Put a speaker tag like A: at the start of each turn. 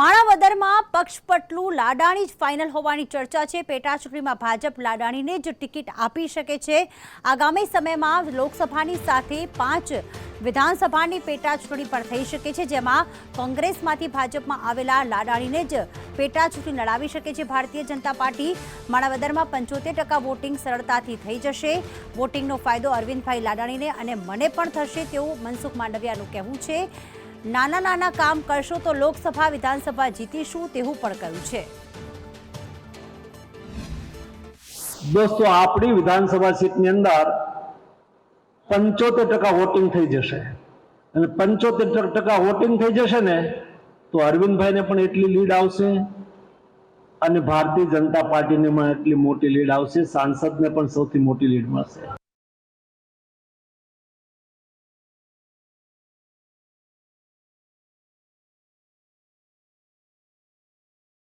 A: માણાવદરમાં પક્ષપટલું લાડાણી જ ફાઇનલ હોવાની ચર્ચા છે. પેટા ચૂંટણીમાં ભાજપ લાડાણીને જ ટિકિટ આપી શકે છે. આગામી સમયમાં લોકસભાની સાથે પાંચ વિધાનસભાની પેટા ચૂંટણી પણ થઈ શકે છે, જેમાં કોંગ્રેસમાંથી ભાજપમાં આવેલા લાડાણીને જ પેટા ચૂંટણી લડાવી શકે છે. ભારતીય જનતા પાર્ટી માણાવદરમાં પંચોતેર ટકા વોટિંગ સરળતાથી થઈ જશે. વોટિંગનો ફાયદો અરવિંદભાઈ લાડાણીને અને મને પણ થશે તેવું મનસુખ માંડવિયાનું કહેવું છે. નાના નાના કામ કરશો તો લોકસભા વિધાનસભા જીતીશું તેવું પણ કહ્યું છે.
B: દોસ્તો, આપણી વિધાનસભા સીટની અંદર પંચોતેર ટકા વોટિંગ થઈ જશે. અને પંચોતેર ટકા વોટિંગ થઈ જશે ને, તો અરવિંદભાઈને પણ એટલી લીડ આવશે અને ભારતીય જનતા પાર્ટીને પણ એટલી મોટી લીડ આવશે. સાંસદને પણ સૌથી મોટી લીડ મળશે.